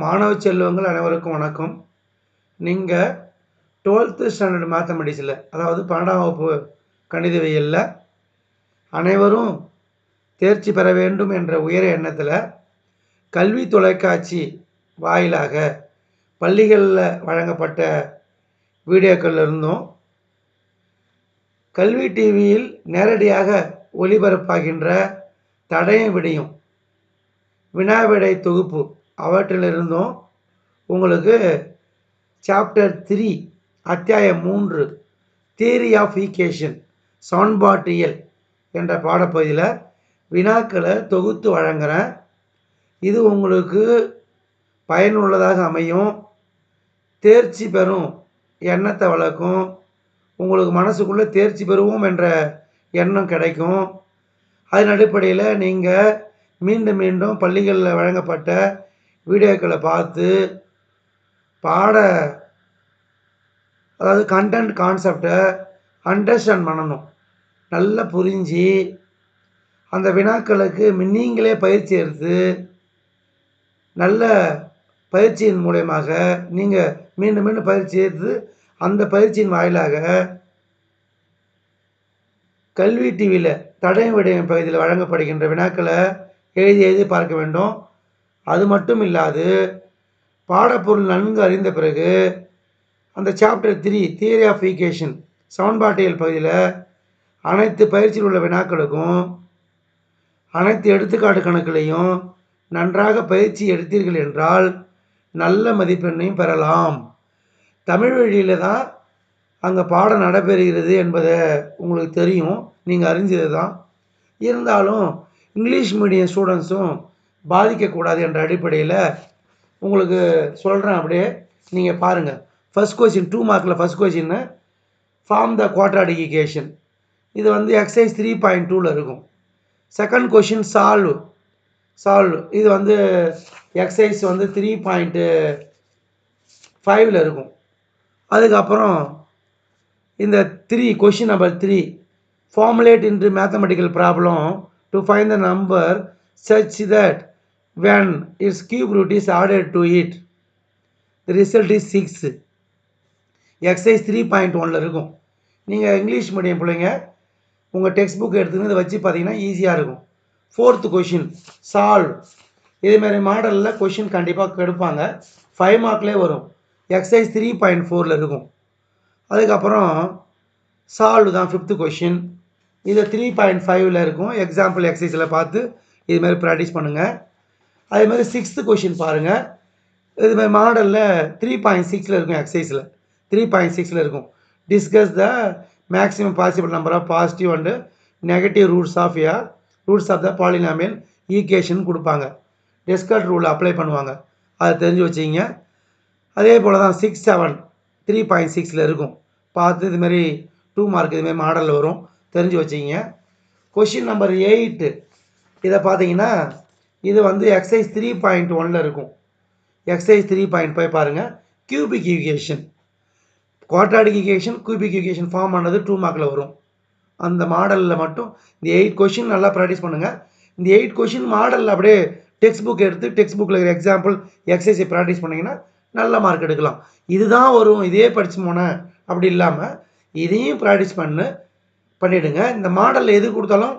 மாணவ செல்வங்கள் அனைவருக்கும் வணக்கம். நீங்கள் டுவெல்த்து ஸ்டாண்டர்ட் மேத்தமெட்டிக்ஸில் அதாவது பன்னெண்டாம் வகுப்பு கணிதவியலில் அனைவரும் தேர்ச்சி பெற வேண்டும் என்ற உயர எண்ணத்தில் கல்வி தொலைக்காட்சி வாயிலாக பள்ளிகளில் வழங்கப்பட்ட வீடியோக்கள் இருந்தும். கல்வி டிவியில் நேரடியாக ஒளிபரப்பாகின்ற தடயம் விடையும். வினாவிடை தொகுப்பு அவற்றிலிருந்தும் உங்களுக்கு சாப்டர் த்ரீ அத்தியாயம் மூன்று தியரி ஆஃப் ஈகேஷன் சான்பாட்டியல் என்ற பாடப்பகுதியில் வினாக்களை தொகுத்து வழங்குகிறேன் இது உங்களுக்கு பயனுள்ளதாக அமையும். தேர்ச்சி பெறும் எண்ணத்தை வளர்க்கும். உங்களுக்கு மனசுக்குள்ளே தேர்ச்சி பெறுவோம் என்ற எண்ணம் கிடைக்கும். அதன் அடிப்படையில் நீங்கள் மீண்டும் மீண்டும் பள்ளிகளில் வழங்கப்பட்ட வீடியோக்களை பார்த்து பாட அதாவது கண்டென்ட் கான்செப்டை அண்டர்ஸ்டாண்ட் பண்ணணும். நல்லா புரிஞ்சு அந்த வினாக்களுக்கு நீங்களே பயிற்சி எடுத்து நல்ல பயிற்சியின் மூலயமாக நீங்கள் மீண்டும் மீண்டும் பயிற்சி எடுத்து அந்த பயிற்சியின் வாயிலாக கல்வி டிவியில் தடயம் விடயம் பகுதியில் வழங்கப்படுகின்ற வினாக்களை எழுதி எழுதி பார்க்க வேண்டும். அது மட்டும் இல்லாது பாடப்பொருள் நன்கு அறிந்த பிறகு அந்த chapter three theory of equation சமன்பாட்டியல் பகுதியில் அனைத்து பயிற்சியில் உள்ள வினாக்களுக்கும் அனைத்து எடுத்துக்காட்டு கணக்குலையும் நன்றாக பயிற்சி எடுத்தீர்கள் என்றால் நல்ல மதிப்பெண்ணையும் பெறலாம். தமிழ் வழியில் தான் அங்கே பாடம் நடைபெறுகிறது என்பதை உங்களுக்கு தெரியும். நீங்கள் அறிஞ்சது தான் இருந்தாலும் இங்கிலீஷ் மீடியம் ஸ்டூடெண்ட்ஸும் பாதிக்கக்கூடாது என்ற அடிப்படையில் உங்களுக்கு சொல்கிறேன் அப்படியே. நீங்கள் பாருங்கள் ஃபஸ்ட் கொஷின் டூ மார்க்கில் ஃபஸ்ட் கொஷின்னு ஃபார்ம் த குவாட்ராடிகேஷன் இது வந்து எக்ஸசைஸ் த்ரீ பாயிண்ட் டூவில் இருக்கும். செகண்ட் கொஷின் சால்வ் சால்வ் இது வந்து எக்ஸசைஸ் வந்து த்ரீ பாயிண்ட்டு ஃபைவ்ல இருக்கும். அதுக்கப்புறம் இந்த three question number three formulate into mathematical problem to find the number such that when it's cube root is order to it the result is six exercise three point ஒனில் இருக்கும். நீங்கள் English medium பிள்ளைங்க உங்கள் text book எடுத்துக்கிட்டு இதை வச்சு பார்த்தீங்கன்னா ஈஸியாக இருக்கும். ஃபோர்த்து கொஷின் சால்வ் இதேமாரி மாடலில் கொஷின் கண்டிப்பாக கெடுப்பாங்க. ஃபைவ் மார்க்லேயே வரும். எக்ஸசைஸ் த்ரீ பாயிண்ட் ஃபோரில் இருக்கும். அதுக்கப்புறம் சால்வ் தான் ஃபிஃப்த்து கொஷின் இது த்ரீ பாயிண்ட் ஃபைவ்ல இருக்கும். எக்ஸாம்பிள் எக்ஸசைஸில் பார்த்து இதுமாரி ப்ராக்டிஸ் பண்ணுங்கள் அதேமாதிரி சிக்ஸ்த்து கொஷின் பாருங்கள் இது மாதிரி மாடலில் த்ரீ பாயிண்ட் சிக்ஸில் இருக்கும் எக்ஸசைஸில் த்ரீ பாயிண்ட் சிக்ஸில் இருக்கும். Discuss the maximum possible number of positive and negative roots of yeah roots of the polynomial equation கொடுப்பாங்க. டெஸ்கட் ரூல் அப்ளை பண்ணுவாங்க. அதை தெரிஞ்சு வச்சிங்க அதே போல் தான் சிக்ஸ் செவன் த்ரீ பாயிண்ட் சிக்ஸில் இருக்கும். பார்த்து இதுமாரி டூ மார்க் இதுமாரி மாடலில் வரும். தெரிஞ்சு வச்சிங்க கொஷின் நம்பர் எயிட்டு இதை பார்த்தீங்கன்னா இது வந்து எக்ஸசைஸ் த்ரீ பாயிண்ட் ஒனில் இருக்கும். எக்ஸசைஸ் த்ரீ பாயிண்ட் ஃபைவ் பாருங்கள் cubic equation quadratic equation cubic equation form ஆனது டூ மார்க்கில் வரும். அந்த மாடலில் மட்டும் இந்த எயிட் கொஷின் நல்லா ப்ராக்டிஸ் பண்ணுங்கள் இந்த எயிட் கொஷின் மாடலில் அப்படியே டெக்ஸ்ட் புக் எடுத்து டெக்ஸ்ட் புக்கில் இருக்கிற எக்ஸாம்பிள் எக்ஸசைஸை ப்ராக்டிஸ் பண்ணிங்கன்னா நல்ல மார்க் எடுக்கலாம். இதுதான் வரும். இதே படித்து போனேன் அப்படி இல்லாமல் இதையும் ப்ராக்டிஸ் பண்ணு பண்ணிவிடுங்க இந்த மாடலில் எது கொடுத்தாலும்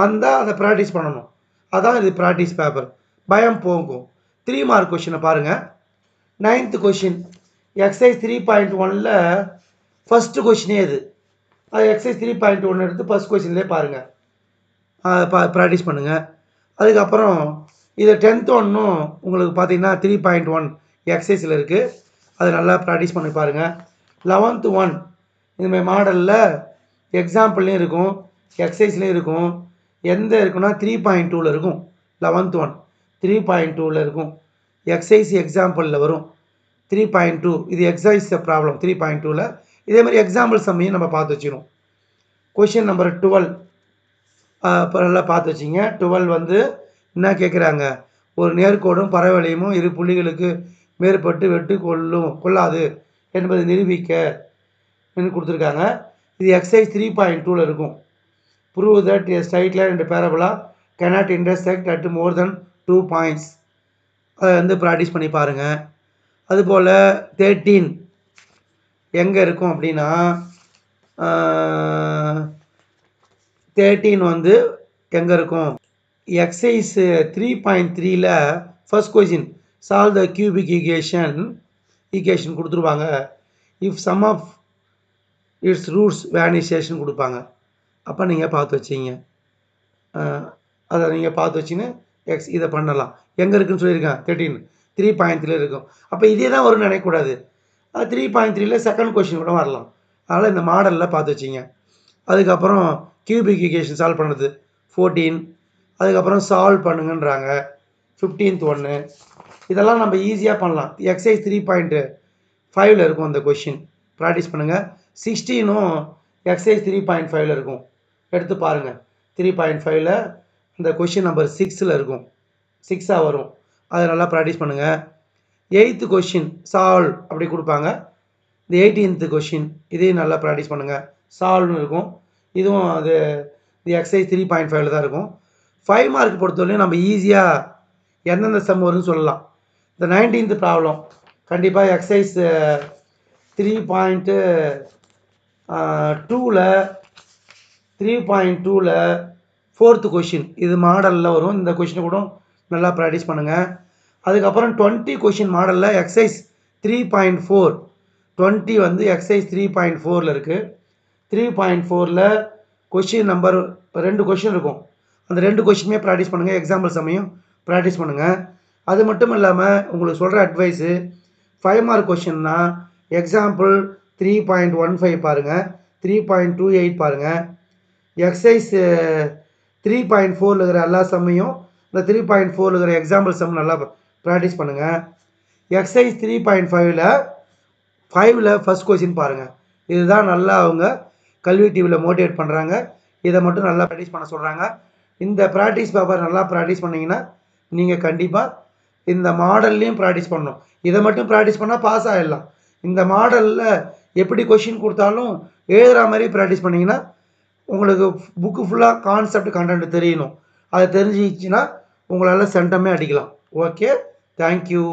வந்தால் அதை ப்ராக்டிஸ் பண்ணணும். அதான் இது ப்ராக்டிஸ் பேப்பர் பயம் போகும் த்ரீ மார்க் கொஷினை பாருங்கள் ninth question exercise three point ஒனில் ஃபஸ்ட்டு கொஷினே இது. அது எக்ஸசைஸ் த்ரீ பாயிண்ட் ஒன் எடுத்து ஃபஸ்ட் கொஷின்லேயே பாருங்கள் பா ப்ராக்டிஸ் பண்ணுங்கள் அதுக்கப்புறம் இது டென்த் ஒன்றும் உங்களுக்கு பார்த்தீங்கன்னா த்ரீ பாயிண்ட் ஒன் எக்ஸசைஸில் இருக்குது அதை நல்லா ப்ராக்டிஸ் பண்ணி பாருங்கள் லெவன்த்து ஒன் இதுமாதிரி மாடலில் எக்ஸாம்பிள்லேயும் இருக்கும். எக்ஸசைஸ்லேயும் இருக்கும். எந்த இருக்குன்னா த்ரீ பாயிண்ட் டூவில் இருக்கும். லெவன்த் ஒன் த்ரீ பாயிண்ட் டூவில் இருக்கும். எக்ஸைஸ் எக்ஸாம்பிளில் வரும். த்ரீ பாயிண்ட் டூ இது எக்ஸைஸ் ப்ராப்ளம் த்ரீ பாயிண்ட் டூவில் இதே மாதிரி எக்ஸாம்பிள் சம்மையும் நம்ம பார்த்து வச்சிடும் கொஷின் நம்பர் டுவெல் நல்லா பார்த்து வச்சிங்க. டுவெல் வந்து என்ன கேட்குறாங்க ஒரு நேர்கோடும் பறவைகளையும் இரு புள்ளிகளுக்கு மேற்பட்டு வெட்டு கொள்ளும் கொள்ளாது என்பதை நிரூபிக்க கொடுத்துருக்காங்க. இது எக்ஸைஸ் த்ரீ பாயிண்ட் டூவில் இருக்கும். Prove that a straight line and parabola cannot intersect at more than two points. அதை வந்து ப்ராக்டிஸ் பண்ணி பாருங்கள் அதுபோல் தேர்ட்டீன் எங்கே இருக்கும் அப்படின்னா தேர்ட்டீன் வந்து எங்கே இருக்கும்? எக்ஸைஸ் த்ரீ பாயிண்ட் த்ரீயில் first question solve the cubic equation equation கொடுத்துருவாங்க. If sum of its roots vanishes கொடுப்பாங்க. அப்போ நீங்கள் பார்த்து வச்சிங்க. அதை நீங்கள் பார்த்து வச்சுன்னு எக்ஸ் இதை பண்ணலாம். எங்கே இருக்குன்னு சொல்லியிருக்கேன் தேர்ட்டீன் த்ரீ பாயிண்ட் த்ரீல இருக்கும். அப்போ இதே தான் வரும்னு நினைக்கக்கூடாது. அது த்ரீ பாயிண்ட் த்ரீல செகண்ட் கொஷின் கூட வரலாம். அதனால் இந்த மாடலில் பார்த்து வச்சிங்க. அதுக்கப்புறம் கியூபிக் ஈகேஷன் சால்வ் பண்ணுறது ஃபோர்டீன் அதுக்கப்புறம் சால்வ் பண்ணுங்கன்றாங்க. ஃபிஃப்டீன்த் ஒன்று இதெல்லாம் நம்ம ஈஸியாக பண்ணலாம். எக்ஸைஸ் த்ரீ பாயிண்ட்டு ஃபைவ்ல இருக்கும் அந்த கொஷின் ப்ராக்டிஸ் பண்ணுங்கள் சிக்ஸ்டீனும் எக்ஸைஸ் த்ரீ பாயிண்ட் ஃபைவ்ல இருக்கும். எடுத்து பாருங்கள் த்ரீ பாயிண்ட் ஃபைவ்ல இந்த கொஷின் நம்பர் சிக்ஸில் இருக்கும். சிக்ஸாக வரும். அதை நல்லா ப்ராக்டிஸ் பண்ணுங்கள் எயித்து கொஷின் சால்வ் அப்படி கொடுப்பாங்க. இந்த எயிட்டீன்த்து கொஷின் இதையும் நல்லா ப்ராக்டிஸ் பண்ணுங்கள் சால்வ்னு இருக்கும். இதுவும் அது இந்த எக்ஸைஸ் த்ரீ பாயிண்ட் ஃபைவ்ல தான் இருக்கும். ஃபைவ் மார்க் பொறுத்தவரையும் நம்ம ஈஸியாக எந்தெந்த சம் வரும்னு சொல்லலாம். இந்த நைன்டீன்த் ப்ராப்ளம் கண்டிப்பாக எக்ஸைஸ் த்ரீ பாயிண்ட்டு டூவில் த்ரீ பாயிண்ட் டூவில் ஃபோர்த்து கொஷின் இது மாடலில் வரும். இந்த கொஷினை கூட நல்லா ப்ராக்டிஸ் பண்ணுங்கள் அதுக்கப்புறம் டுவெண்ட்டி கொஷின் மாடலில் exercise three point four twenty வந்து எக்ஸைஸ் த்ரீ பாயிண்ட் ஃபோரில் இருக்குது த்ரீ பாயிண்ட் ஃபோரில் கொஷின் நம்பர் ரெண்டு கொஷின் இருக்கும். அந்த ரெண்டு கொஷினுமே ப்ராக்டிஸ் பண்ணுங்கள் எக்ஸாம்பிள் சமயம் ப்ராக்டிஸ் பண்ணுங்கள் அது மட்டும் இல்லாமல் உங்களுக்கு சொல்கிற advice five mark கொஷின்னா example three point one five பாருங்கள் த்ரீ பாயிண்ட் டூ எயிட் பாருங்கள் எக்ஸைஸ் த்ரீ பாயிண்ட் ஃபோரில் இருக்கிற எல்லா சம்மையும் இந்த த்ரீ பாயிண்ட் ஃபோரில் இருக்கிற எக்ஸாம்பிள் சம் நல்லா ப்ராக்டிஸ் பண்ணுங்கள் எக்ஸைஸ் த்ரீ பாயிண்ட் ஃபைவ்ல ஃபைவ்ல ஃபஸ்ட் கொஸ்டின் பாருங்கள் இதுதான் நல்லா அவங்க கல்வி டிவியில் மோட்டிவேட் பண்ணுறாங்க இதை மட்டும் நல்லா ப்ராக்டிஸ் பண்ண சொல்கிறாங்க இந்த ப்ராக்டிஸ் பேப்பர் நல்லா ப்ராக்டிஸ் பண்ணிங்கன்னா நீங்கள் கண்டிப்பாக இந்த மாடல்லையும் ப்ராக்டிஸ் பண்ணணும். இதை மட்டும் ப்ராக்டிஸ் பண்ணால் பாஸ் ஆகிடலாம் இந்த மாடலில் எப்படி கொஷின் கொடுத்தாலும் எழுதுகிற மாதிரி ப்ராக்டிஸ் பண்ணிங்கன்னா உங்களுக்கு புக்கு ஃபுல்லாக கான்செப்ட் கண்டென்ட் தெரியணும். அது தெரிஞ்சிச்சுன்னா உங்களால் சென்டமே அடிக்கலாம். Okay thank you